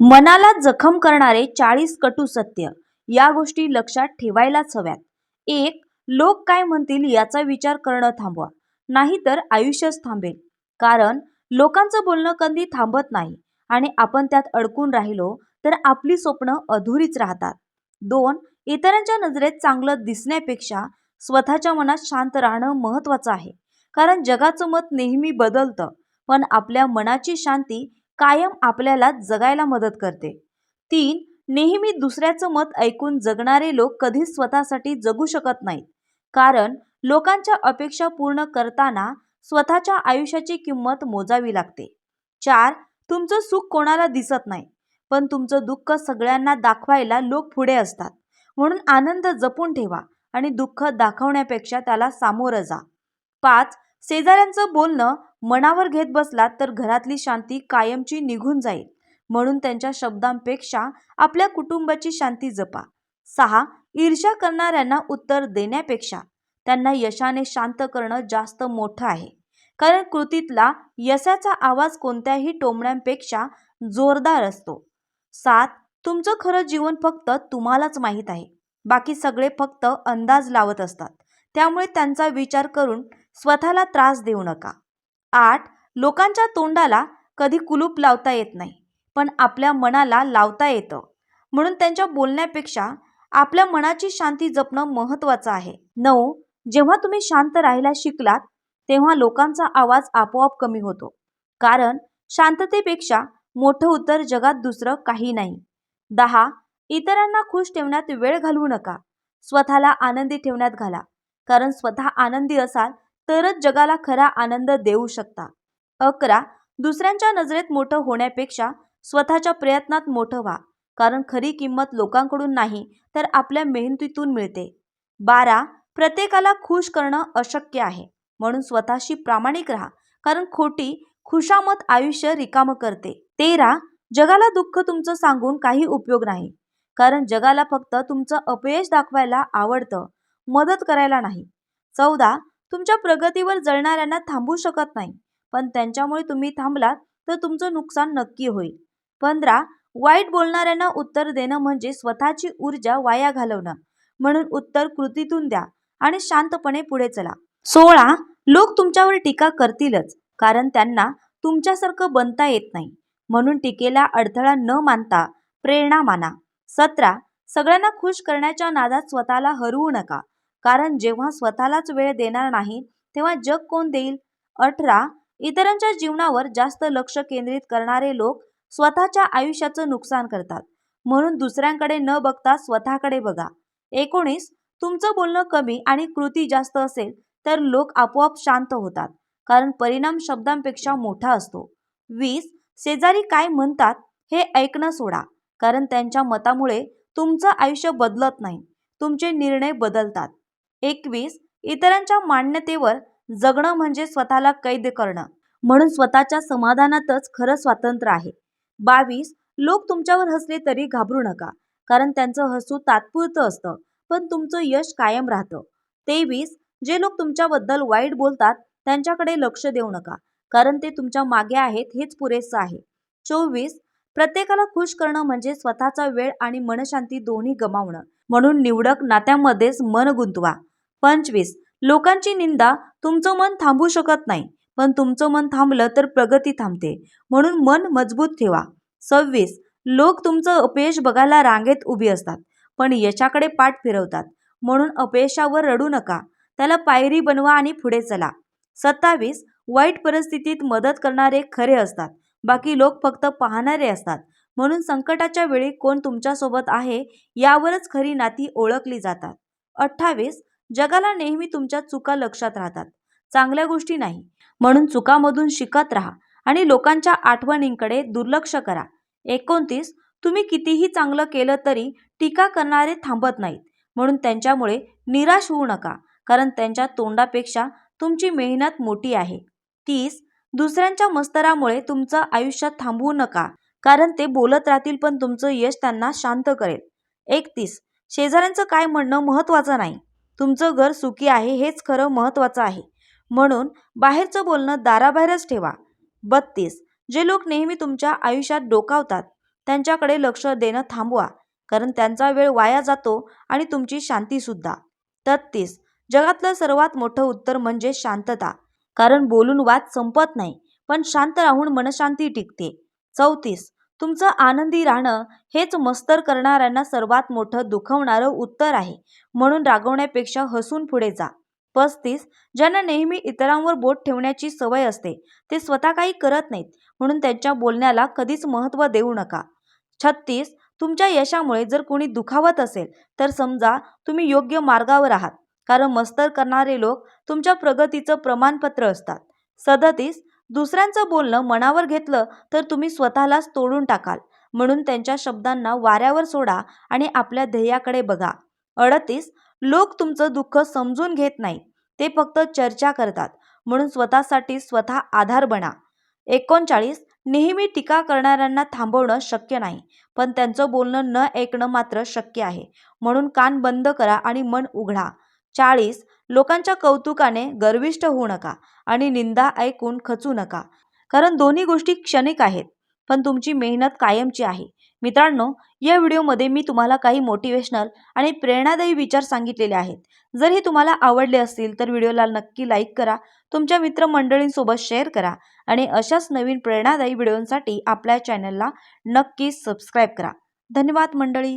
मनाला जखम करणारे चाळीस कटू सत्य या गोष्टी लक्षात ठेवायलाच हव्यात. एक लोक काय म्हणतील याचा विचार करणं थांबवा नाहीतर आयुष्यच थांबेल. कारण लोकांचं बोलणं कधी थांबत नाही आणि आपण त्यात अडकून राहिलो तर आपली स्वप्न अधुरीच राहतात. दोन इतरांच्या नजरेत चांगलं दिसण्यापेक्षा स्वतःच्या मनात शांत राहणं महत्त्वाचं आहे. कारण जगाचं मत नेहमी बदलतं पण आपल्या मनाची शांती कायम आपल्याला जगायला मदत करते. तीन नेहमी दुसऱ्याचं मत ऐकून जगणारे लोक कधीच स्वतःसाठी जगू शकत नाहीत. कारण लोकांच्या अपेक्षा पूर्ण करताना स्वतःच्या आयुष्याची किंमत मोजावी लागते. चार तुमचं सुख कोणाला दिसत नाही पण तुमचं दुःख सगळ्यांना दाखवायला लोक पुढे असतात. म्हणून आनंद जपून ठेवा आणि दुःख दाखवण्यापेक्षा त्याला सामोरं जा. पाच शेजाऱ्यांचं बोलणं मनावर घेत बसलात तर घरातली शांती कायमची निघून जाईल. म्हणून त्यांच्या शब्दांपेक्षा आपल्या कुटुंबाची शांती जपा. सहा ईर्ष्या करणाऱ्यांना उत्तर देण्यापेक्षा त्यांना यशाने शांत करणं जास्त मोठं आहे. कारण कृतीतला यशाचा आवाज कोणत्याही टोमण्यांपेक्षा जोरदार असतो. सात तुमचं खरं जीवन फक्त तुम्हालाच माहीत आहे. बाकी सगळे फक्त अंदाज लावत असतात. त्यामुळे त्यांचा विचार करून स्वतःला त्रास देऊ नका. आठ लोकांच्या तोंडाला कधी कुलूप लावता येत नाही पण आपल्या मनाला लावता येतं. म्हणून त्यांच्या बोलण्यापेक्षा आपल्या मनाची शांती जपणं महत्त्वाचं आहे. नऊ जेव्हा तुम्ही शांत राहायला शिकलात तेव्हा लोकांचा आवाज आपोआप कमी होतो. कारण शांततेपेक्षा मोठं उत्तर जगात दुसरं काही नाही. दहा इतरांना खुश ठेवण्यात वेळ घालवू नका. स्वतःला आनंदी ठेवण्यात घाला. कारण स्वतः आनंदी असाल तरच जगाला खरा आनंद देऊ शकता. अकरा दुसऱ्यांच्या नजरेत मोठं होण्यापेक्षा स्वतःच्या प्रयत्नात मोठं व्हा. कारण खरी किंमत लोकांकडून नाही तर आपल्या मेहनतीतून मिळते. बारा प्रत्येकाला खुश करणं अशक्य आहे. म्हणून स्वतःशी प्रामाणिक राहा. कारण खोटी खुशामत आयुष्य रिकामं करते. तेरा जगाला दुःख तुमचं सांगून काही उपयोग नाही. कारण जगाला फक्त तुमचं अपयश दाखवायला आवडतं मदत करायला नाही. चौदा तुमच्या प्रगतीवर जळणाऱ्यांना थांबू शकत नाही. पण त्यांच्यामुळे तुम्ही थांबलात तर तुमचं नुकसान नक्की होईल. पंधरा वाईट बोलणाऱ्यांना उत्तर देणं म्हणजे स्वतःची ऊर्जा वाया घालवणं. म्हणून उत्तर कृतीतून द्या आणि शांतपणे पुढे चला. सोळा लोक तुमच्यावर टीका करतीलच कारण त्यांना तुमच्यासारखं बनता येत नाही. म्हणून टीकेला अडथळा न मानता प्रेरणा माना. सतरा सगळ्यांना खुश करण्याच्या नादात स्वतःला हरवू नका. कारण जेव्हा स्वतःलाच वेळ देणार नाही तेव्हा जग कोण देईल? अठरा. इतरांच्या जीवनावर जास्त लक्ष केंद्रित करणारे लोक स्वतःच्या आयुष्याचं नुकसान करतात. म्हणून दुसऱ्यांकडे न बघता स्वतःकडे बघा. एकोणीस. तुमचं बोलणं कमी आणि कृती जास्त असेल तर लोक आपोआप शांत होतात कारण परिणाम शब्दांपेक्षा मोठा असतो. वीस. शेजारी काय म्हणतात हे ऐकणं सोडा कारण त्यांच्या मतामुळे तुमचं आयुष्य बदलत नाही. तुमचे निर्णय बदलतात. एकवीस इतरांच्या मान्यतेवर जगणं म्हणजे स्वतःला कैद करणं. म्हणून स्वतःच्या समाधानातच खरं स्वातंत्र्य आहे. बावीस लोक तुमच्यावर हसले तरी घाबरू नका कारण त्यांचं हसू तात्पुरतं असतं पण तुमचं यश कायम राहतं. तेवीस जे लोक तुमच्याबद्दल वाईट बोलतात त्यांच्याकडे लक्ष देऊ नका कारण ते तुमच्या मागे आहेत हेच पुरेसं आहे. चोवीस प्रत्येकाला खुश करणं म्हणजे स्वतःचा वेळ आणि मनशांती दोन्ही गमावणं. म्हणून निवडक नात्यामध्येच मन गुंतवा. पंचवीस. लोकांची निंदा तुमचं मन थांबू शकत नाही पण तुमचं मन थांबलं तर प्रगती थांबते म्हणून मन मजबूत ठेवा. सव्वीस. लोक तुमचं अपयश बघायला रांगेत उभी असतात पण यशाकडे पाठ फिरवतात म्हणून अपयशावर रडू नका त्याला पायरी बनवा आणि पुढे चला. सत्तावीस. वाईट परिस्थितीत मदत करणारे खरे असतात बाकी लोक फक्त पाहणारे असतात म्हणून संकटाच्या वेळी कोण तुमच्यासोबत आहे यावरच खरी नाती ओळखली जातात. अठ्ठावीस जगाला नेहमी तुमच्या चुका लक्षात राहतात. चांगल्या गोष्टी नाही. म्हणून चुकामधून शिकत राहा आणि लोकांच्या आठवणींकडे दुर्लक्ष करा. एकोणतीस तुम्ही कितीही चांगलं केलं तरी टीका करणारे थांबत नाहीत. म्हणून त्यांच्यामुळे निराश होऊ नका कारण त्यांच्या तोंडापेक्षा तुमची मेहनत मोठी आहे. तीस दुसऱ्यांच्या मस्तरामुळे तुमचं आयुष्य थांबवू नका. कारण ते बोलत राहतील पण तुमचं यश त्यांना शांत करेल. एकतीस. शेजाऱ्यांचं काय म्हणणं महत्त्वाचं नाही. तुमचं घर सुखी आहे हेच खरं महत्त्वाचं आहे. म्हणून बाहेरचं बोलणं दाराबाहेरच ठेवा. बत्तीस. जे लोक नेहमी तुमच्या आयुष्यात डोकावतात त्यांच्याकडे लक्ष देणं थांबवा कारण त्यांचा वेळ वाया जातो आणि तुमची शांतीसुद्धा. तत्तीस जगातलं सर्वात मोठं उत्तर म्हणजे शांतता कारण बोलून वाद संपत नाही पण शांत राहून मनशांती टिकते. चौतीस. तुमचं आनंदी राहणं हेच मस्तर करणाऱ्यांना सर्वात मोठं दुखवणारं उत्तर आहे. म्हणून रागवण्यापेक्षा हसून पुढे जा. पस्तीस. ज्यांना नेहमी इतरांवर बोट ठेवण्याची सवय असते ते स्वतः काही करत नाहीत म्हणून त्यांच्या बोलण्याला कधीच महत्त्व देऊ नका. छत्तीस. तुमच्या यशामुळे जर कोणी दुखावत असेल तर समजा तुम्ही योग्य मार्गावर आहात कारण मस्तर करणारे लोक तुमच्या प्रगतीचं प्रमाणपत्र असतात. सदतीस. दुसऱ्यांचं बोलणं मनावर घेतलं तर तुम्ही स्वतःलाच तोडून टाकाल. म्हणून त्यांच्या शब्दांना वाऱ्यावर सोडा आणि आपल्या ध्येयाकडे बघा. अडतीस लोक तुमचं दुःख समजून घेत नाही. ते फक्त चर्चा करतात. म्हणून स्वतःसाठी स्वतः आधार बना. एकोणचाळीस नेहमी टीका करणाऱ्यांना थांबवणं शक्य नाही. पण त्यांचं बोलणं न ऐकणं मात्र शक्य आहे. म्हणून कान बंद करा आणि मन उघडा. चाळीस लोकांच्या कौतुकाने गर्विष्ठ होऊ नका आणि निंदा ऐकून खचू नका. कारण दोन्ही गोष्टी क्षणिक आहेत पण तुमची मेहनत कायमची आहे. मित्रांनो या व्हिडिओमध्ये मी तुम्हाला काही मोटिवेशनल आणि प्रेरणादायी विचार सांगितलेले आहेत. जर हे तुम्हाला आवडले असतील तर व्हिडिओला नक्की लाईक करा तुमच्या मित्रमंडळींसोबत शेअर करा आणि अशाच नवीन प्रेरणादायी व्हिडिओंसाठी आपल्या चॅनलला नक्की सबस्क्राईब करा. धन्यवाद मंडळी!